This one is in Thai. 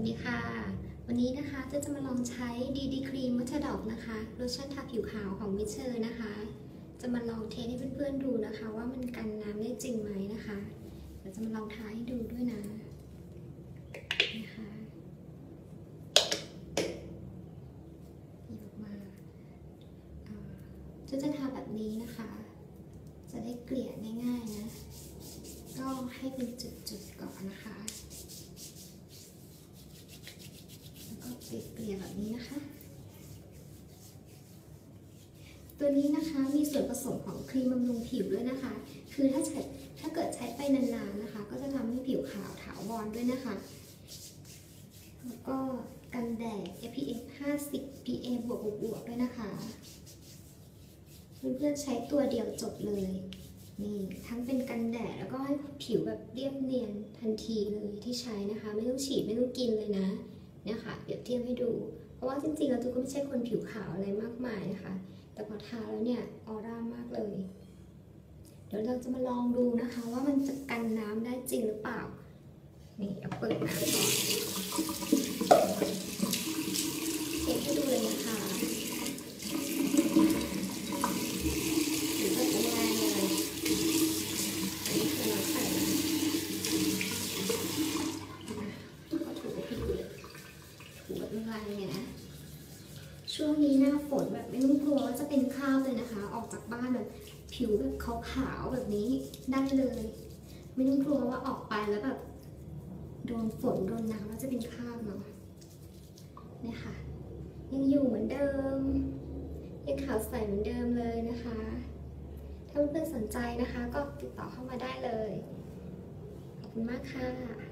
วัสดีค่ะ วันนี้นะคะจะจะมาลองใช้ดีดีครีมมัทดอกนะคะโลชั่นทาผิวขาวของมิเชอร์นะคะ จะมาลองเทสให้เพื่อนๆดูนะคะ ว่ามันกันน้ำได้จริงไหมนะคะเดี๋ยวจะมาลองทาให้ดูด้วยนะนะคะหยิบออกมาจะจะทาแบบนี้นะคะ จะได้เกลี่ยง่ายๆนะ ก็ให้เป็นจุดๆก่อนนะคะ เกลี่ยๆแบบนี้นะคะ ตัวนี้นะคะมีส่วนผสมของครีมบำรุงผิวด้วยนะคะ คือถ้าใช้ถ้าเกิดใช้ไปนานๆนะคะ ก็จะทำให้ผิวขาวถาวรด้วยนะคะ แล้วก็กันแดด SPF 50 PA บวกบวกด้วยนะคะ เพื่อนๆใช้ตัวเดียวจบเลยนี่ทั้งเป็นกันแดดแล้วก็ให้ผิวแบบเรียบเนียนทันทีเลยที่ใช้นะคะ ไม่ต้องฉีดไม่ต้องกินเลยนะ เนี่ยค่ะเปรียบเทียบให้ดู เพราะว่าจริงๆแล้วตูก็ไม่ใช่คนผิวขาวอะไรมากมายนะคะ แต่พอทาแล้วเนี่ยออร่ามากเลย เดี๋ยวเราจะมาลองดูนะคะ ว่ามันจะกันน้ำได้จริงหรือเปล่า นี่เอาเปิดน้ำก่อนเช็คให้ดูเลยนะคะถือแบบแรงๆเลยอันนี้คือน้ำใส่นะก็ถูให้ดูเลยถูแบบแรงๆเนี่ยนะ ช่วงนี้หน้าฝนแบบไม่ต้องกลัวว่าจะเป็นคราบเลยนะคะ ออกจากบ้านแบบผิวแบบขาวๆแบบนี้ได้เลย ไม่ต้องกลัวว่าออกไปแล้วแบบโดนฝนโดนน้ำแล้วจะเป็นคราบเนาะเนี่ยค่ะ ยังอยู่เหมือนเดิม ยังขาวใสเหมือนเดิมเลยนะคะ ถ้าเพื่อนสนใจนะคะ ก็ติดต่อเข้ามาได้เลย ขอบคุณมากค่ะ